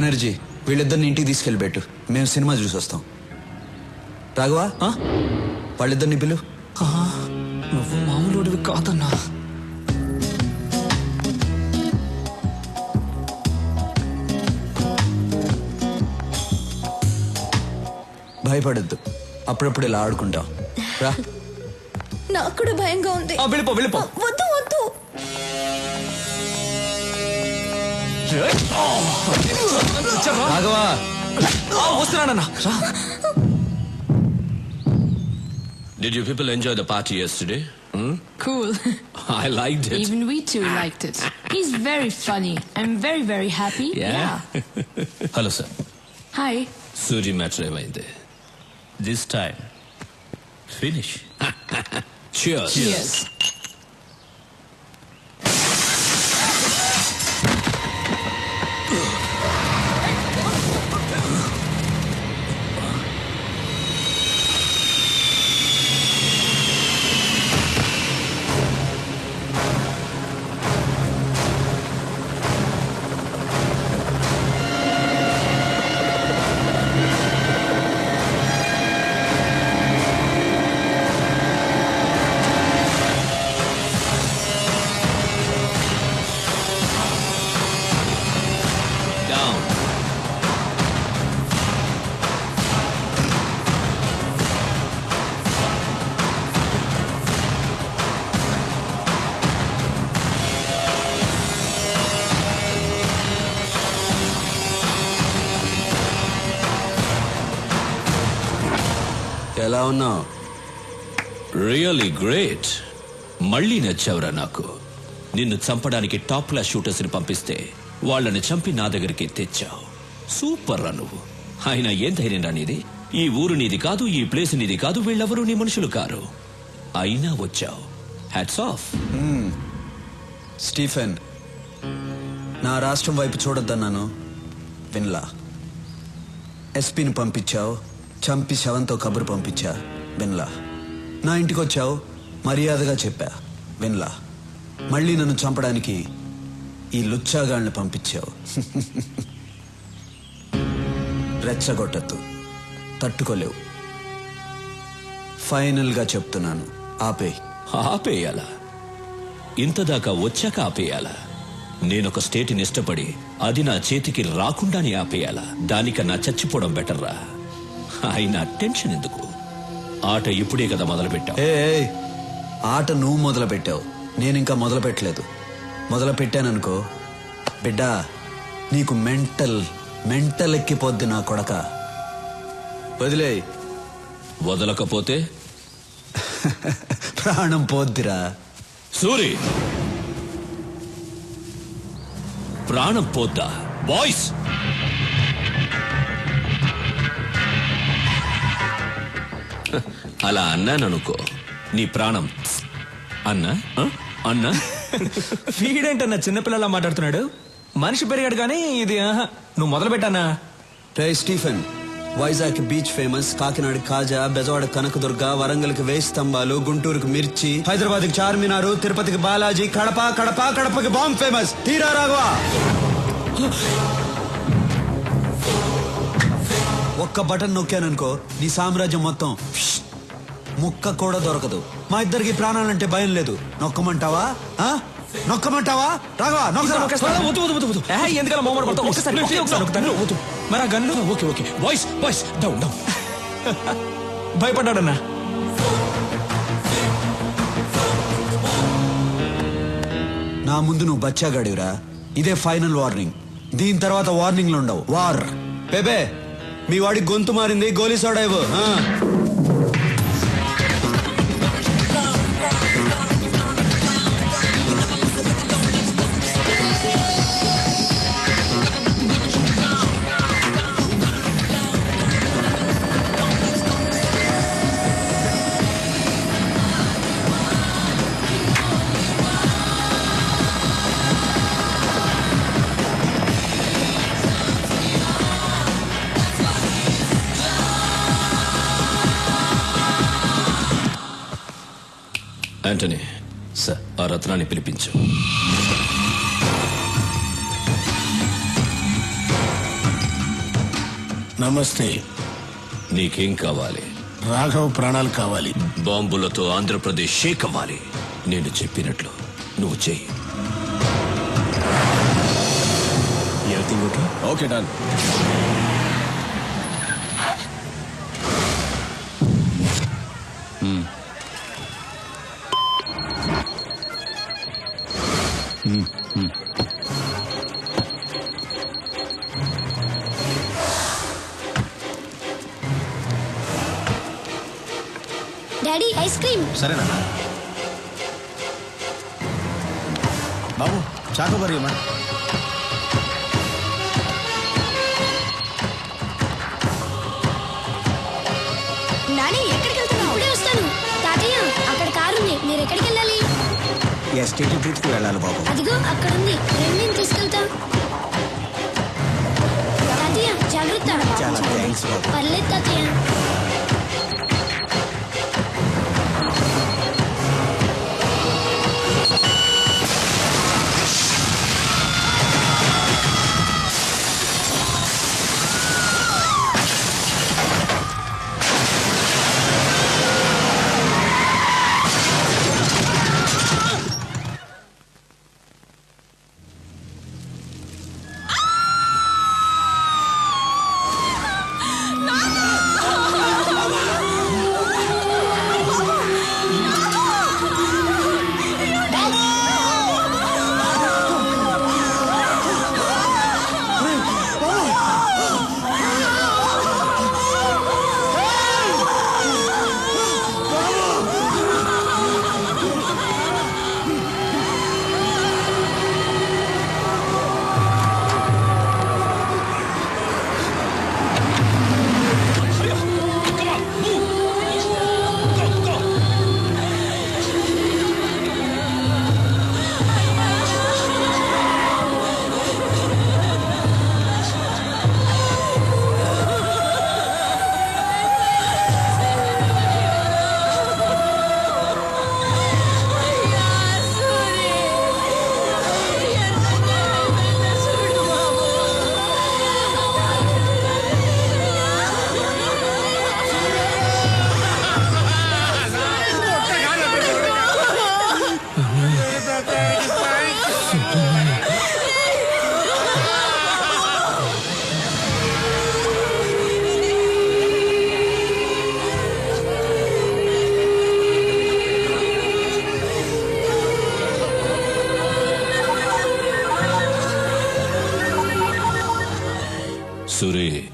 బెనర్జీ వీళ్ళిద్దరిని ఇంటికి తీసుకెళ్ళిపెట్టు మేము సినిమా చూసి వస్తాం. రాఘవా? వాళ్ళిద్దరిని పిలు. నువ్వు మామూలుడివి కాదన్నా. భయపడద్దు. అప్పుడప్పుడు ఇలా ఆడుకుంటాం. రా. నాకు కూడా భయంగా ఉంది. ఆ, వెళ్ళిపో వెళ్ళిపో. వద్దు. రాఘవా వస్తున్నానన్నా రా Did you people enjoy the party yesterday? Hmm? Cool. I liked it. Even we too liked it. He's very funny. I'm very, very happy. Yeah? Hello sir Hi. Surya matter ఏమైంది this time finish Cheers. Cheers. Down. ఎలా ఉన్నావు? Really great మళ్ళీ నచ్చావురా నాకు. నిన్ను చంపడానికి top class షూటర్స్ని పంపిస్తే వాళ్ళని చంపి నా దగ్గరికి తెచ్చావు. సూపర్ రా నువ్వు. అయినా ఏం ధైర్యం రా నీది? ఈ ఊరు నీది కాదు ఈ ప్లేస్ నీది కాదు వీళ్ళెవరూ నీ మనుషులు కారు. అయినా వచ్చావు. హ్యాట్స్ ఆఫ్ స్టీఫెన్ నా రాష్ట్రం వైపు చూడొద్దన్నాను. విన్లా. ఎస్పీని పంపించావు. చంపి శవంతో కబురు పంపించా. విన్లా. నా ఇంటికి వచ్చావు మర్యాదగా చెప్పా. విన్లా. మళ్ళీ నన్ను చంపడానికి ఈ లుచ్చాగాళ్ళని పంపించావు. రెచ్చగొట్టద్దు. తట్టుకోలేవు. ఫైనల్గా చెప్తున్నాను. ఆపే ఆపేయాలా? ఇంతదాకా వచ్చాక ఆపేయాలా? నేనొక స్టేట్ని ఇష్టపడి అది నా చేతికి రాకుండానే ఆపేయాలా? దానికన్నా చచ్చిపోవడం బెటర్ రా అయినా టెన్షన్ ఎందుకు? ఆట ఇప్పుడే కదా మొదలుపెట్టావు. ఏ ఏయ్, ఆట నువ్వు మొదలు పెట్టావు నేను ఇంకా మొదలు పెట్టలేదు మొదలు పెట్టాననుకో బిడ్డ నీకు మెంటల్ మెంటల్ ఎక్కిపోద్ది నా కొడక. వదిలే వదలకపోతే? ప్రాణం పోద్దిరా. సూరి! ప్రాణం పోద్దా? బాయ్స్! అలా అన్నాననుకో నీ ప్రాణం అన్నా? అన్నా వీడేంటన్నా చిన్నపిల్లలా మాట్లాడుతున్నాడు మనిషి పెరిగాడు కానీ ఇది ఆహా. నువ్వు మొదలు పెట్టానా రే Stephen Vizag beach famous Kakinada kaja Bezawada Kanakadurga వరంగల్కి వేయి స్తంభాలు గుంటూరుకి మిర్చి హైదరాబాద్కి చార్మినారు తిరుపతికి బాలాజీ కడప కడప కడపకి బాంబ్ ఫేమస్ తీరా రాఘవా ఒక్క బటన్ నొక్కాననుకో నీ సామ్రాజ్యం మొత్తం. ముక్క కూడా దొరకదు. మా ఇద్దరికి ప్రాణాలంటే భయం లేదు. నొక్కమంటావా? ఆ? నొక్కమంటావా? రాఘవా ఎందుకలా పడతావు? ఒకసారి. మరి ఆ gun? Okay okay. Boys boys down down. భయపడ్డాడన్నా? నా ముందు నువ్వు బచ్చాగాడివిరా. ఇదే ఫైనల్ వార్నింగ్. దీని తర్వాత వార్నింగ్లు ఉండవు వార్. బేబే మీ వాడి గొంతు మారింది గోలీ సోడా యాంటనీ సార్ ఆ రత్నాన్ని పిలిపించు. నమస్తే. నీకేం కావాలి? రాఘవ్ ప్రాణాలు కావాలి. బాంబులతో ఆంధ్రప్రదేశ్ షేక్ అవ్వాలి. నేను చెప్పినట్లు నువ్వు చెయ్యి. Okay done daddy ice cream. సరేనా? బాబు చాకోబారి అమ్మా నాని ఎక్కడికి వెళ్తున్నావు ఇప్పుడే వస్తాను. తాతయ్య అక్కడ కారు ఉంది. మీరు ఎక్కడికి వెళ్ళాలి ఎస్టేట్ ట్రిప్కి వెళ్ళాలి బాబు. అదిగో అక్కడ ఉంది రండి నేను తీసుకెళ్తా. తాతయ్య జాగ్రత్త. చాలా థ్యాంక్స్ బాబు. పర్లేదు తాతయ్య. సురే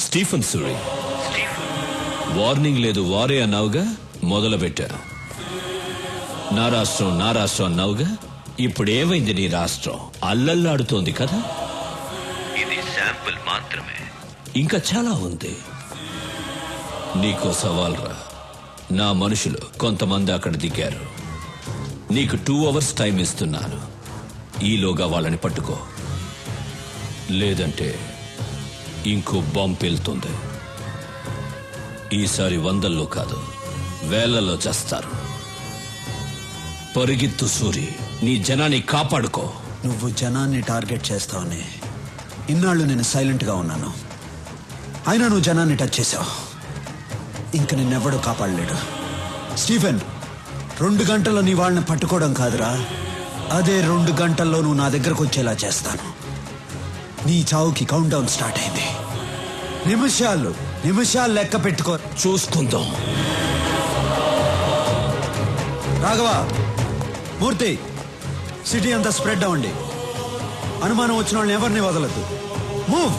స్టీఫెన్ సురే వార్నింగ్ లేదు వారే అన్నావుగా? మొదలు పెట్టారు నా రాష్ట్రం నా రాష్ట్రం అన్నావుగా? ఇప్పుడు ఏమైంది నీ రాష్ట్రం? అల్లల్లాడుతోంది కదా? ఇది శాంపుల్ మాత్రమే. ఇంకా చాలా ఉంది. నీకో సవాల్ రా నా మనుషులు కొంతమంది అక్కడ దిగారు. నీకు టూ అవర్స్ టైం ఇస్తున్నాను. ఈలోగా వాళ్ళని పట్టుకో. లేదంటే ఇంకో బాంబు పేలుతుంది. ఈసారి వందల్లో కాదు వేలలో చేస్తారు. పరిగెత్తు సూరి నీ జనాన్ని కాపాడుకో. నువ్వు జనాన్ని టార్గెట్ చేస్తావని ఇన్నాళ్ళు నేను సైలెంట్గా ఉన్నాను. అయినా నువ్వు జనాన్ని టచ్ చేసావు. ఇంక నిన్నెవడూ కాపాడలేడు. స్టీఫెన్ రెండు గంటల్లో నీ వాళ్ళని పట్టుకోవడం కాదురా. అదే రెండు గంటల్లో నువ్వు నా దగ్గరకు వచ్చేలా చేస్తాను. నీ చావుకి కౌంట్ డౌన్ స్టార్ట్ అయింది. నిమిషాలు నిమిషాలు లెక్క పెట్టుకో. చూసుకుందాం. రాఘవ మూర్తి సిటీ అంతా స్ప్రెడ్ అవ్వండి. అనుమానం వచ్చిన వాళ్ళని ఎవరిని వదలద్దు. మూవ్